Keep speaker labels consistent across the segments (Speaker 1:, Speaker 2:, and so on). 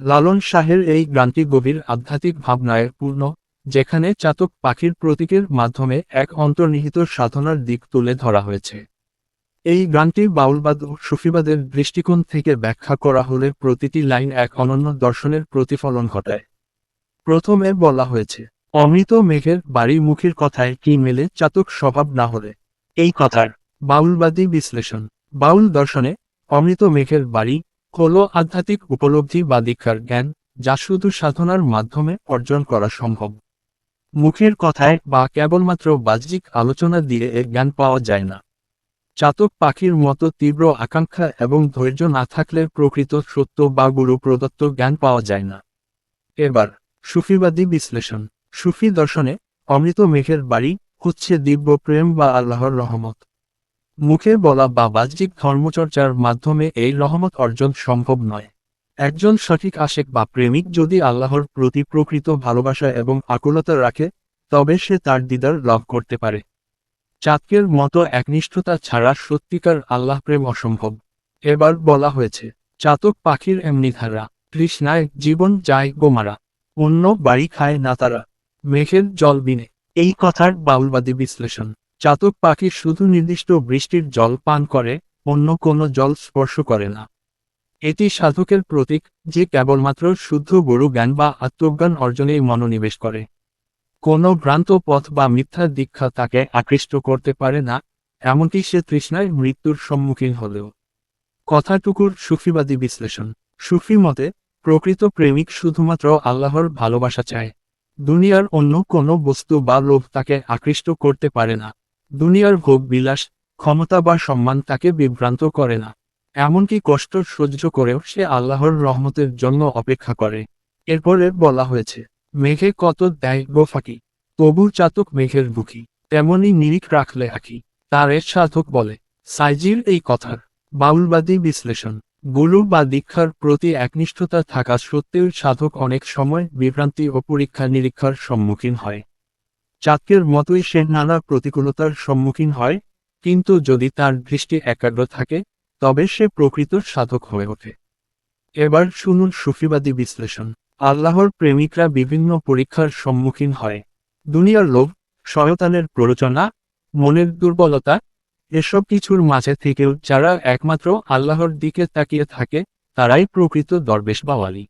Speaker 1: লালন শাহের এই গানটি গভীর আধ্যাত্মিক ভাবনায় পূর্ণ, যেখানে চাতক পাখির প্রতীকের মাধ্যমে এক অন্তর্নিহিত সাধনার দিক তুলে ধরা হয়েছে। এই গানটি বাউলবাদ ও সুফিবাদের দৃষ্টিকোণ থেকে ব্যাখ্যা করা হলে প্রতিটি লাইন এক অনন্য দর্শনের প্রতিফলন ঘটায়। প্রথমে বলা হয়েছে, অমৃত মেঘের বাড়ি মুখের কথায় কি মেলে চাতক স্বভাব না হলে? এই কথার বাউলবাদী বিশ্লেষণ। বাউল দর্শনে অমৃত মেঘের বাড়ি হল আধ্যাত্মিক উপলব্ধি বা দীক্ষার জ্ঞান, যা শুধু সাধনার মাধ্যমে অর্জন করা সম্ভব। মুখের কথায় বা কেবলমাত্র বাহ্যিক আলোচনা দিয়ে এর জ্ঞান পাওয়া যায় না। চাতক পাখির মতো তীব্র আকাঙ্ক্ষা এবং ধৈর্য না থাকলে প্রকৃত সত্য বা গুরু প্রদত্ত জ্ঞান পাওয়া যায় না। এবার, সুফিবাদী বিশ্লেষণ। সুফি দর্শনে অমৃত মেঘের বাড়ি হচ্ছে দিব্য প্রেম বা আল্লাহর রহমত। মুখে বলা বা বাহ্যিক ধর্মচর্চার মাধ্যমে এই রহমত অর্জন সম্ভব নয়। একজন সঠিক আশেক বা প্রেমিক যদি আল্লাহর প্রতি প্রকৃত ভালোবাসা এবং আকুলতা রাখে, তবে সে তার দিদার লাভ করতে পারে। চাঁদকের মতো একনিষ্ঠতা ছাড়া সত্যিকার আল্লাহ প্রেম অসম্ভব। এবার বলা হয়েছে, চাতক পাখির এমনি ধারা, তৃষ্ণায় জীবন যায় গোমারা, অন্য বাড়ি খায় না তারা, মেঘের জল বিনে। এই কথার বাউলবাদী বিশ্লেষণ। চাতক পাখি শুধু নির্দিষ্ট বৃষ্টির জল পান করে, অন্য কোনো জল স্পর্শ করে না। এটি সাধকের প্রতীক, যে কেবলমাত্র শুদ্ধ গুরু জ্ঞান বা আত্মজ্ঞান অর্জনেই মনোনিবেশ করে। কোনো ভ্রান্ত পথ বা মিথ্যা দীক্ষা তাকে আকৃষ্ট করতে পারে না, এমনকি সে তৃষ্ণায় মৃত্যুর সম্মুখীন হলেও। কথাটুকুর সুফিবাদী বিশ্লেষণ। সুফি মতে, প্রকৃত প্রেমিক শুধুমাত্র আল্লাহর ভালোবাসা চায়। দুনিয়ার অন্য কোনো বস্তু বা লোভ তাকে আকৃষ্ট করতে পারে না। দুনিয়ার ভোগ বিলাস ক্ষমতা বা সম্মান তাকে বিভ্রান্ত করে না। এমনকি কষ্ট সহ্য করেও সে আল্লাহর রহমতের জন্য অপেক্ষা করে। এরপরে বলা হয়েছে, মেঘে কত দেয় গো ফাঁকি? তবু চাতক মেঘের বুকি, তেমনি নিরিখ রাখলে আঁকি তার এর সাধক বলে, সাইজির এই কথার বাউলবাদী বিশ্লেষণ, গুরু বা দীক্ষার প্রতি একনিষ্ঠতা থাকা সত্ত্বেও সাধক অনেক সময় বিভ্রান্তি ও পরীক্ষা নিরীক্ষার সম্মুখীন হয়। চাতকের মতোই সে নানা প্রতিকূলতার সম্মুখীন হয়, কিন্তু যদি তার দৃষ্টি একাগ্র থাকে, তবে সে প্রকৃত সাধক হয়ে ওঠে। এবার শুনুন সুফিবাদী বিশ্লেষণ। আল্লাহর প্রেমিকরা বিভিন্ন পরীক্ষার সম্মুখীন হয়। দুনিয়ার লোভ, শয়তানের প্ররোচনা, মনের দুর্বলতা, এসব কিছুর মাঝে থেকেও যারা একমাত্র আল্লাহর দিকে তাকিয়ে থাকে, তারাই প্রকৃত দরবেশ বা ওয়ালি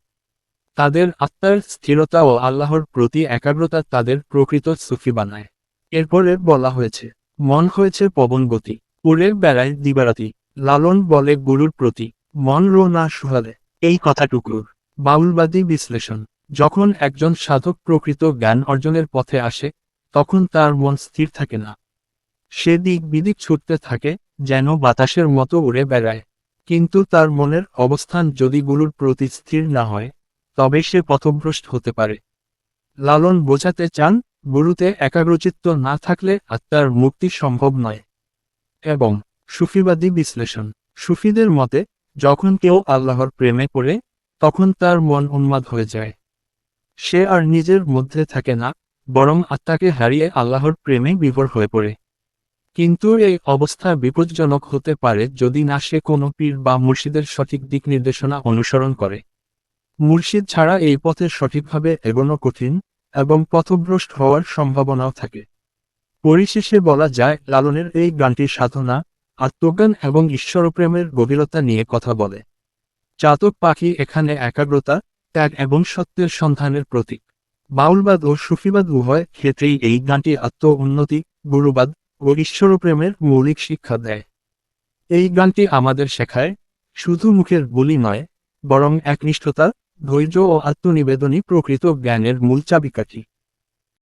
Speaker 1: তাদের আত্মার স্থিরতা ও আল্লাহর প্রতি একাগ্রতা তাদের প্রকৃত সুফি বানায়। এরপরে বলা হয়েছে, মন হয়েছে পবন গতি উড়ে বেড়ায় দিবারাতি, লালন বলে গুরুর প্রতি, মন রো না সুহালে। এই কথাটুকুর বাউলবাদী বিশ্লেষণ, যখন একজন সাধক প্রকৃত জ্ঞান অর্জনের পথে আসে, তখন তার মন স্থির থাকে না। সে দিক বিদিক ছুটতে থাকে, যেন বাতাসের মতো উড়ে বেড়ায়। কিন্তু তার মনের অবস্থান যদি গুরুর প্রতি স্থির না হয় তবে সে পথভ্রষ্ট হতে পারে। লালন বোঝাতে চান, গুরুতে একাগ্রচিত্ত না থাকলে আত্মার মুক্তি সম্ভব নয়। এবং সুফিবাদী বিশ্লেষণ, সুফিদের মতে, যখন কেউ আল্লাহর প্রেমে পড়ে, তখন তার মন উন্মাদ হয়ে যায়। সে আর নিজের মধ্যে থাকে না, বরং আত্মাকে হারিয়ে আল্লাহর প্রেমে বিভোর হয়ে পড়ে। কিন্তু এই অবস্থা বিপজ্জনক হতে পারে যদি না সে কোনো পীর বা মুর্শিদের সঠিক দিক নির্দেশনা অনুসরণ করে। মুর্শিদ ছাড়া এই পথে সঠিকভাবে এগোনো কঠিন এবং পথভ্রষ্ট হওয়ার সম্ভাবনাও থাকে। পরিশেষে বলা যায়, লালনের এই গানটির সাধনা, আত্মজ্ঞান এবং ঈশ্বরপ্রেমের গভীরতা নিয়ে কথা বলে। চাতক পাখি এখানে একাগ্রতা, ত্যাগ এবং সত্যের সন্ধানের প্রতীক। বাউলবাদ ও সুফিবাদ উভয় ক্ষেত্রেই এই গানটি আত্ম উন্নতি, গুরুবাদ ও ঈশ্বরপ্রেমের মৌলিক শিক্ষা দেয়। এই গানটি আমাদের শেখায়, শুধু মুখের বলি নয়, বরং একনিষ্ঠতা ধৈর্য ও আত্মনিবেদনই প্রকৃত জ্ঞানের মূল চাবিকাঠি।